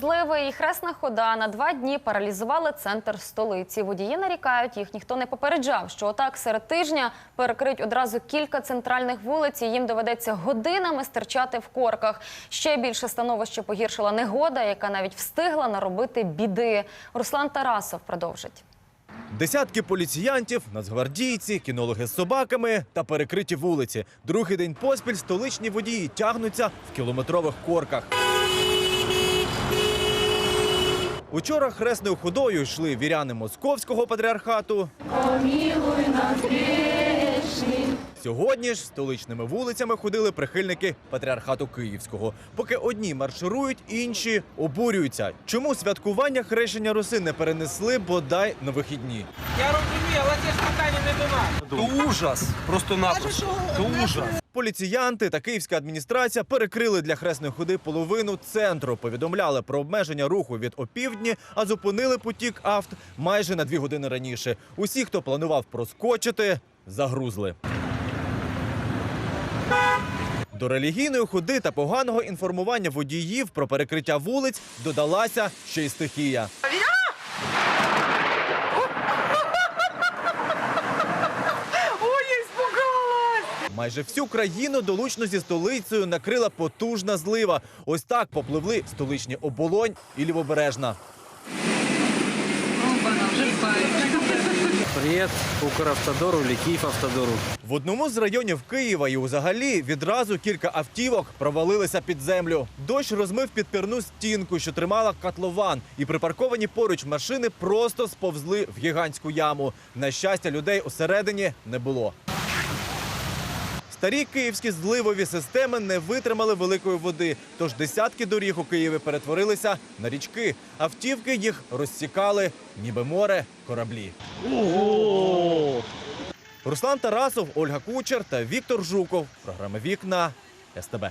Зливи і хресна хода на два дні паралізували центр столиці. Водії нарікають, їх ніхто не попереджав, що отак серед тижня перекриють одразу кілька центральних вулиць. і Їм доведеться годинами стирчати в корках. Ще більше становище погіршила негода, яка навіть встигла наробити біди. Руслан Тарасов продовжить. Десятки поліціянтів, нацгвардійці, кінологи з собаками та перекриті вулиці. Другий день поспіль столичні водії тягнуться в кілометрових корках. Учора хресною ходою йшли віряни московського патріархату. Сьогодні ж столичними вулицями ходили прихильники патріархату Київського. Поки одні марширують, інші обурюються. Чому святкування хрещення Руси не перенесли бодай на вихідні? Я розумію, але це ж питання не до нас. Ужас, просто-напросто. То ужас. Поліціянти та київська адміністрація перекрили для хресної ходи половину центру. Повідомляли про обмеження руху від опівдні, а зупинили потік авт майже на дві години раніше. Усі, хто планував проскочити, загрузли. До релігійної ходи та поганого інформування водіїв про перекриття вулиць додалася ще й стихія. Майже всю країну долучно зі столицею накрила потужна злива. Ось так попливли столичні оболонь і лівобережна. Привіт Укравтодору или Київавтодору. В одному з районів Києва і взагалі відразу кілька автівок провалилися під землю. Дощ розмив підпірну стінку, що тримала котлован, і припарковані поруч машини просто сповзли в гігантську яму. На щастя, людей усередині не було. Старі київські зливові системи не витримали великої води, тож десятки доріг у Києві перетворилися на річки. Автівки їх розсікали, ніби море кораблі. Руслан Тарасов, Ольга Кучер та Віктор Жуков. Програма Вікна СТБ.